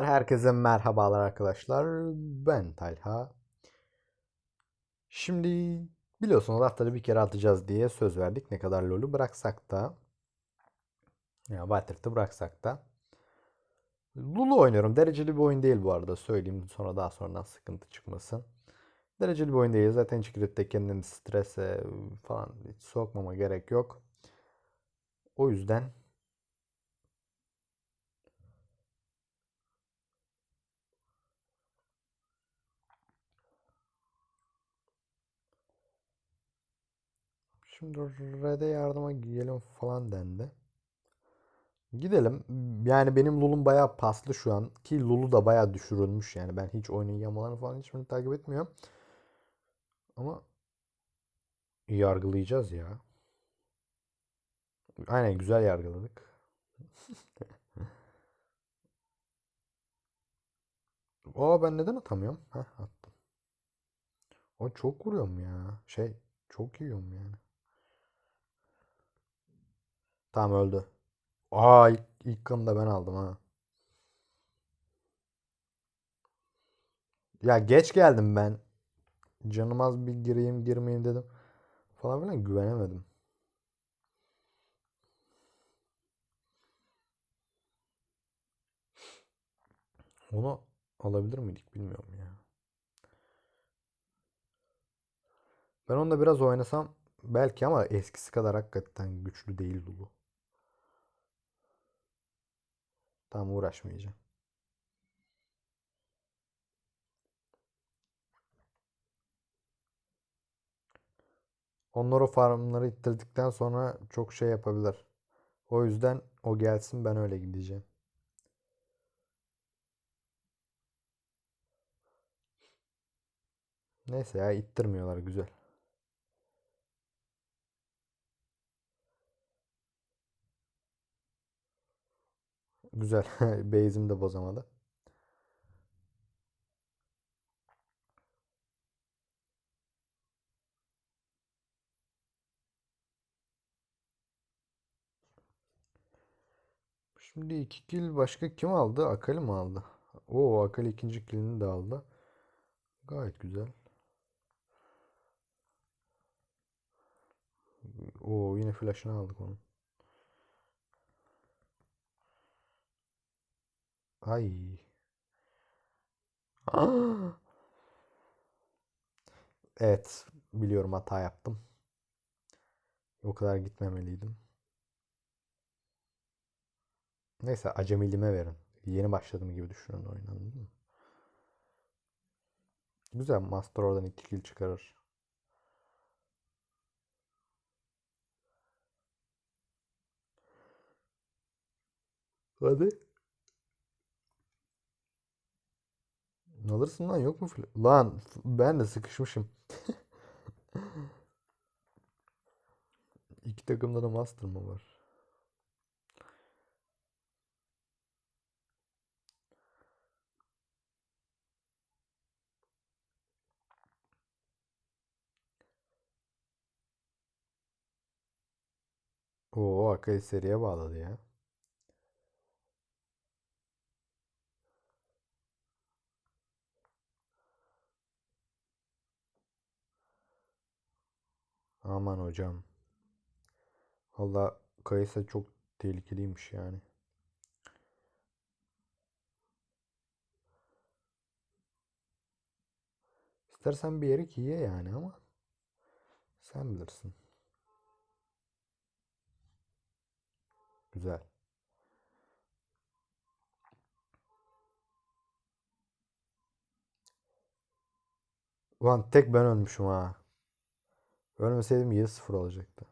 Herkese merhabalar arkadaşlar. Ben Talha. Şimdi biliyorsunuz haftada bir kere atacağız diye söz verdik. Ne kadar LoL'ü bıraksak da. Ya Battlefield'ı bıraksak da. Lulu oynuyorum. Dereceli bir oyun değil bu arada. Söyleyeyim sonra daha sonradan sıkıntı çıkmasın. Dereceli bir oyun değil. Zaten hiç girip de kendimi strese falan hiç sokmama gerek yok. O yüzden Şimdi Red'e yardıma gidelim falan dendi. Gidelim. Yani benim Lul'um bayağı paslı şu an. Ki Lul'u da bayağı düşürülmüş yani. Ben hiç oyunun yamalarını falan hiçbirini takip etmiyorum. Ama yargılayacağız ya. Aynen güzel yargıladık. Aa ben neden atamıyorum? Heh attım. O çok vuruyorum ya. Şey çok yiyorum yani. Tamam öldü. Aa ilk, ilk kanı da ben aldım ha. Ya geç geldim ben. Canım az bir gireyim girmeyeyim dedim. Falan filan güvenemedim. Onu alabilir miydik bilmiyorum ya. Ben onunla biraz oynasam belki ama eskisi kadar hakikaten güçlü değil Lulu. Tamam uğraşmayacağım. Onlar o farmları ittirdikten sonra çok şey yapabilir. O yüzden o gelsin ben öyle gideceğim. Neyse ya ittirmiyorlar güzel. Güzel. Base'im de bozamadı. Şimdi iki kill başka kim aldı? Akali mi aldı? Oo Akali ikinci killini de aldı. Gayet güzel. Oo yine flash'ını aldık onun. Ay. Aa! Evet, biliyorum hata yaptım. O kadar gitmemeliydim. Neyse acemiliğime verin. Yeni başladım gibi düşünün oyun anladın mı? Güzel Master oradan iki kill çıkarır. Hadi. Alırsın lan yok mu Lan ben de sıkışmışım. İki takımda da Master mı var? Oo Akai seriye bağladı ya. Aman hocam. Valla Kayısa çok tehlikeliymiş yani. İstersen bir yere ki ye yani ama sen bilirsin. Güzel. Ulan tek ben ölmüşüm ha. Ölmeseydim 7-0 olacaktı.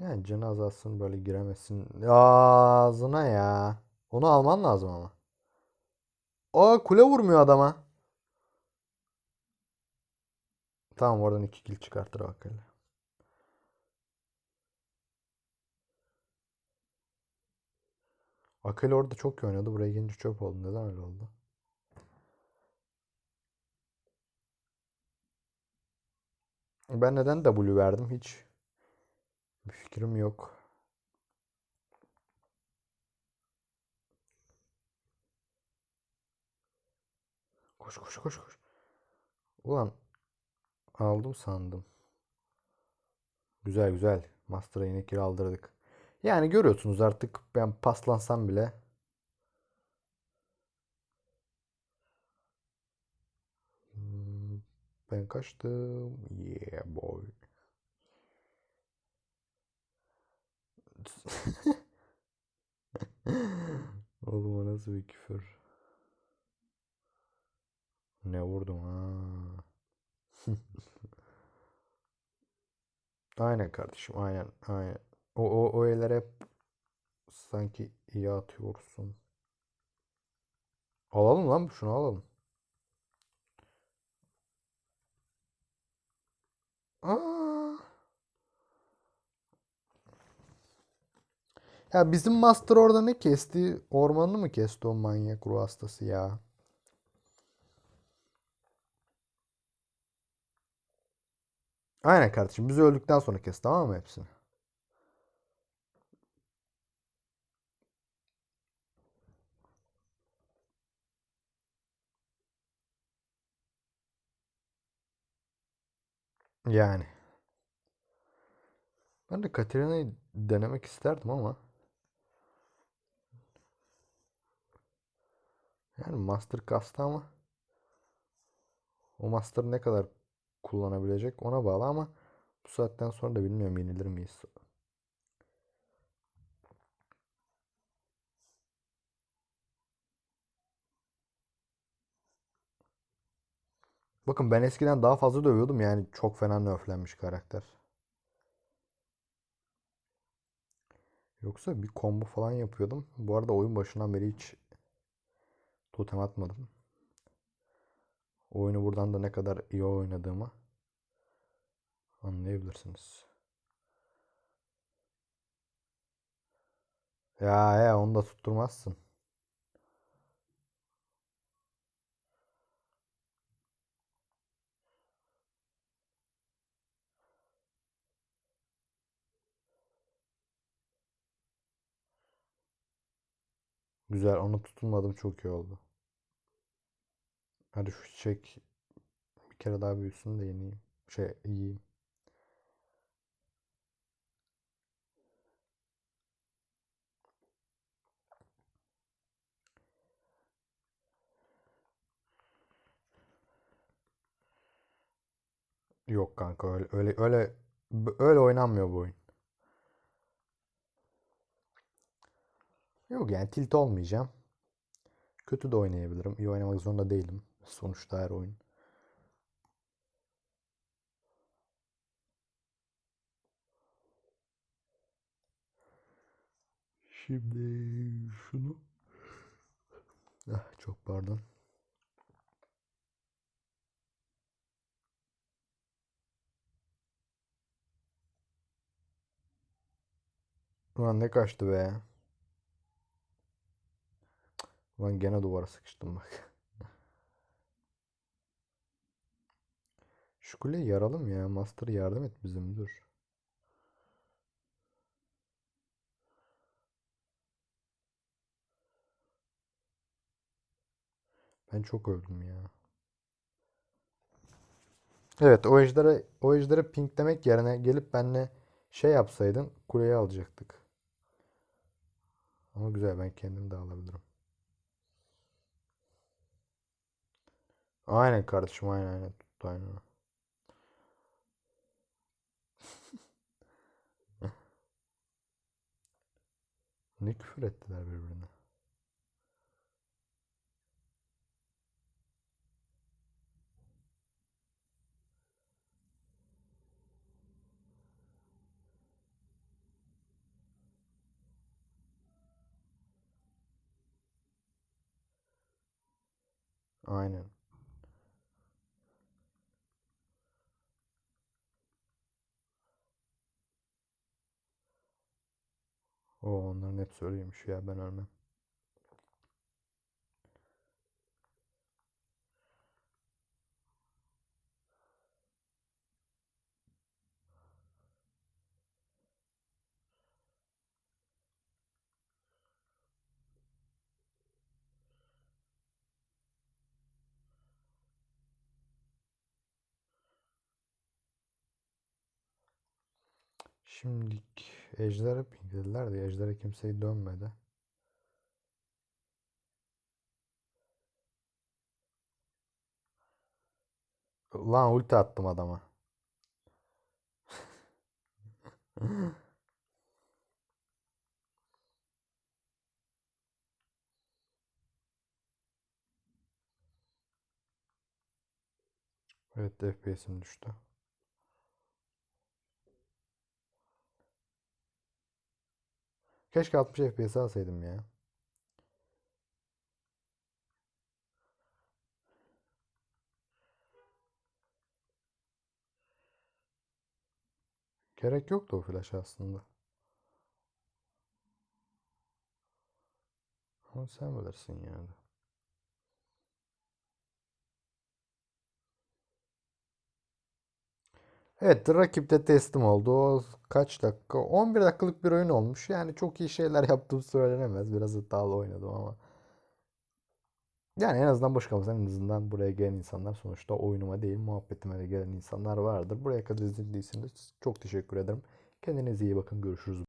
Yani canı azalsın böyle giremesin. Ağzına ya. Onu alman lazım ama. Aa kule vurmuyor adama. Tamam oradan iki kill çıkartır o Akali orada çok iyi oynadı. Buraya gelince çöp oldu. Neden öyle oldu? Ben neden W verdim hiç bir fikrim yok. Koş koş koş koş. Ulan aldım sandım. Güzel güzel. Master'a yine kill aldırdık. Yani görüyorsunuz artık ben paslansam bile Hmm, ben kaçtım. Yeah boy. Oğlum o nasıl bir küfür? Ne vurdum ha? Aynen kardeşim aynen aynen. O, o, o eller sanki iyi atıyorsun. Alalım lan şunu alalım. Aa. Ya bizim Master orada ne kesti? Ormanını mı kesti o manyak ruh hastası ya? Aynen kardeşim. Biz öldükten sonra kes tamam mı hepsini? Yani. Ben de Katarina'yı denemek isterdim ama. Yani Master kastı ama. O Master ne kadar kullanabilecek ona bağlı ama bu saatten sonra da bilmiyorum yenilir miyiz? Bakın ben eskiden daha fazla dövüyordum yani çok fena nerflenmiş karakter. Yoksa bir combo falan yapıyordum. Bu arada oyun başından beri hiç totem atmadım. Oyunu buradan da ne kadar iyi oynadığımı anlayabilirsiniz. Ya ya onu da tutturmazsın. Güzel onu tutulmadım çok iyi oldu. Hadi şu çiçek bir kere daha büyüsün de yeneyim. Şey yiyeyim. Yok kanka öyle öyle öyle öyle oynanmıyor bu oyun. Yok yani tilt olmayacağım. Kötü de oynayabilirim. İyi oynamak zorunda değilim. Sonuçta her oyun. Şimdi şunu. Ah, çok pardon. Ulan ne kaçtı be. Ulan gene duvara sıkıştım bak. Şu kuleyi yaralım ya. Master yardım et bizim dur. Ben çok öldüm ya. Evet o ejderi, o ejderi pinklemek yerine gelip benle şey yapsaydın kuleyi alacaktık. Ama güzel ben kendim de alabilirim. Aynen kardeşim aynen aynen tuttu aynen. Ne küfür ettiler birbirine. Aynen. O onların hepsi öyleymiş ya ben ölmem. Şimdi ejderha pinglediler de ejderha kimseyi dönmedi. Lan ulti attım adama. Evet FPS'im düştü. Keşke 60 FPS alsaydım ya. Gerek yoktu o flash aslında. Ama sen bilirsin yani. Evet, rakip de teslim oldu. O kaç dakika? 11 dakikalık bir oyun olmuş. Yani çok iyi şeyler yaptığım söylenemez. Biraz hatalı oynadım ama. Yani en azından boş kalmasın. En azından buraya gelen insanlar sonuçta oyunuma değil muhabbetime de gelen insanlar vardır. Buraya kadar izlediyseniz çok teşekkür ederim. Kendinize iyi bakın. Görüşürüz.